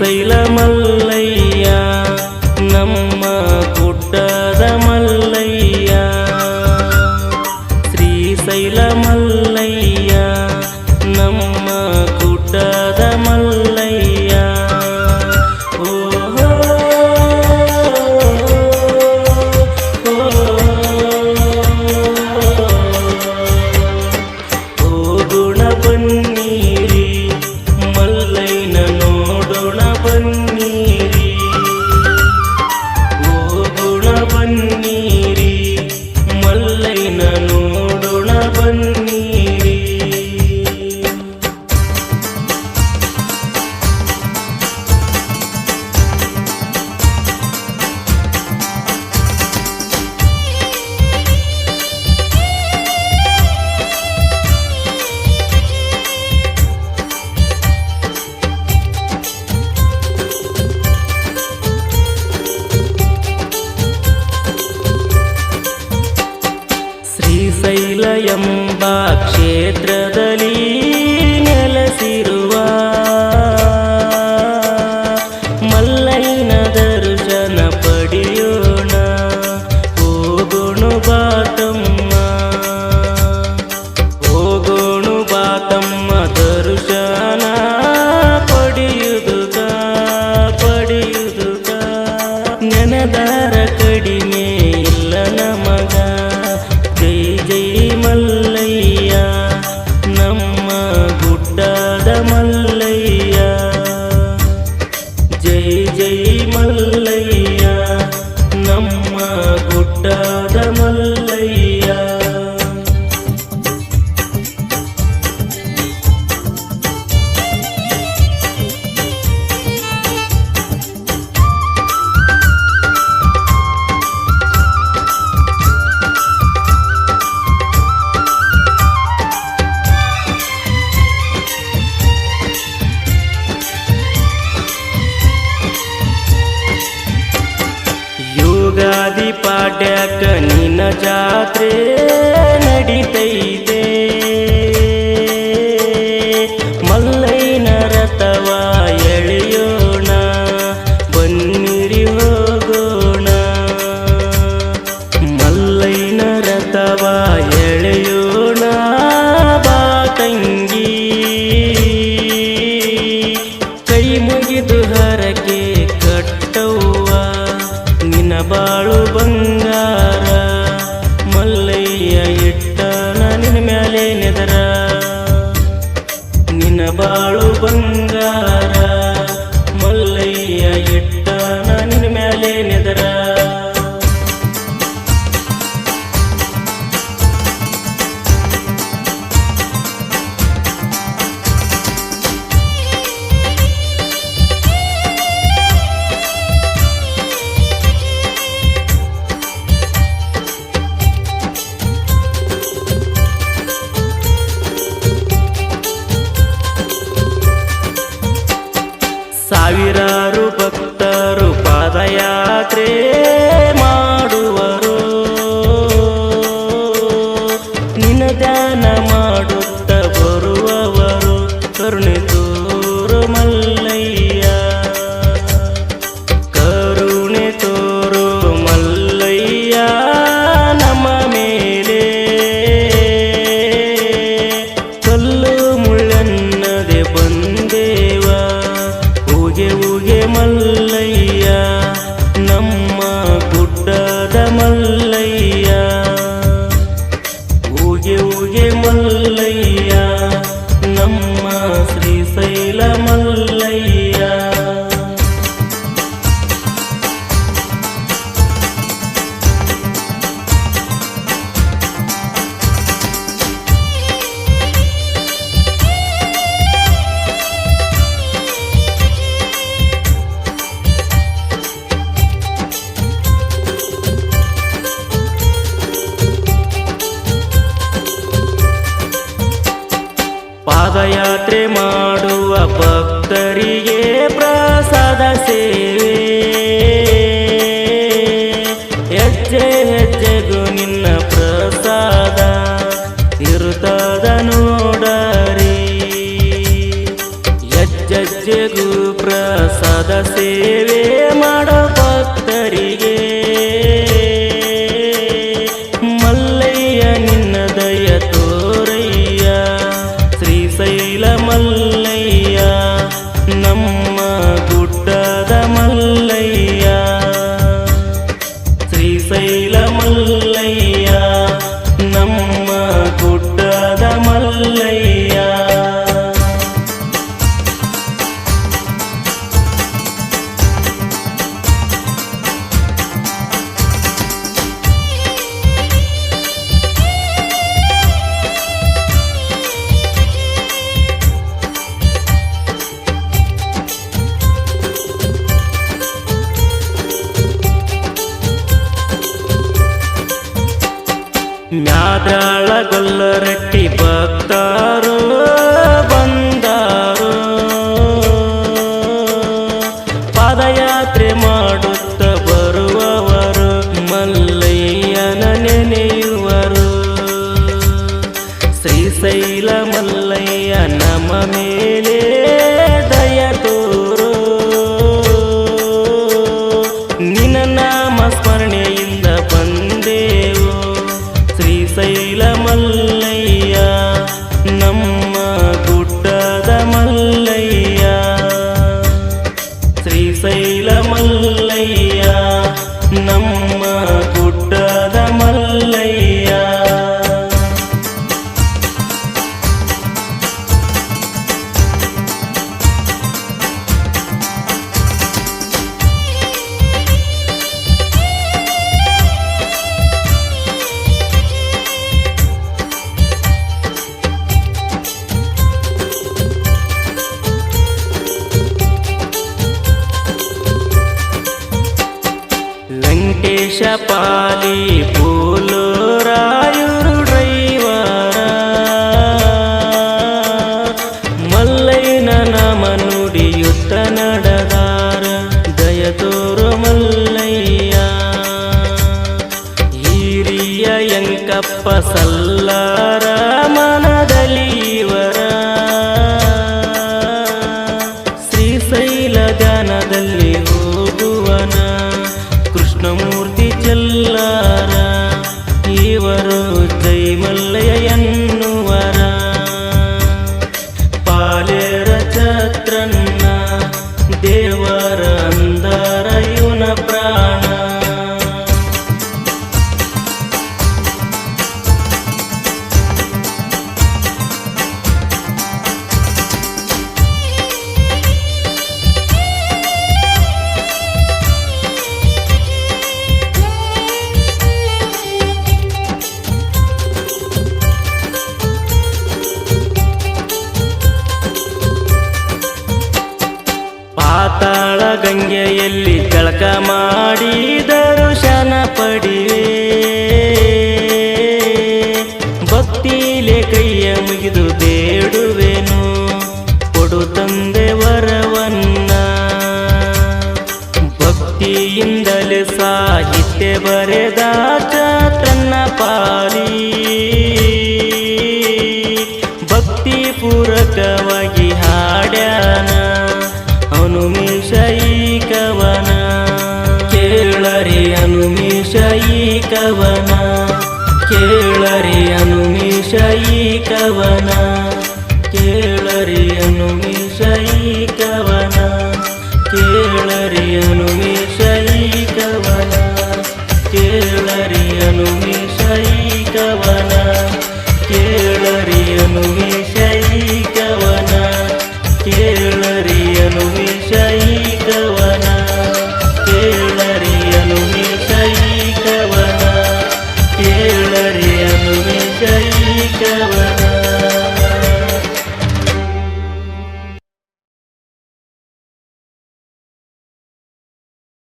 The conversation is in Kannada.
சைலமல்ல தொல்லை them ನಮ್ಮ திருவார அந்தார ನಡೆದಾಟ ತನ್ನ ಪಾಲಿ. ಭಕ್ತಿ ಪೂರಕವಾಗಿ ಹಾಡ್ಯಾನ ಅನುಮಿಷೈಕವನ. ಕೇಳರಿ ಅನುಮಿಷೈಕವನ ಕೇಳರಿ ಅನುಮಿಷೈಕವನ ಕೇಳರಿ ಅನುಮಿಷೈಕವನ.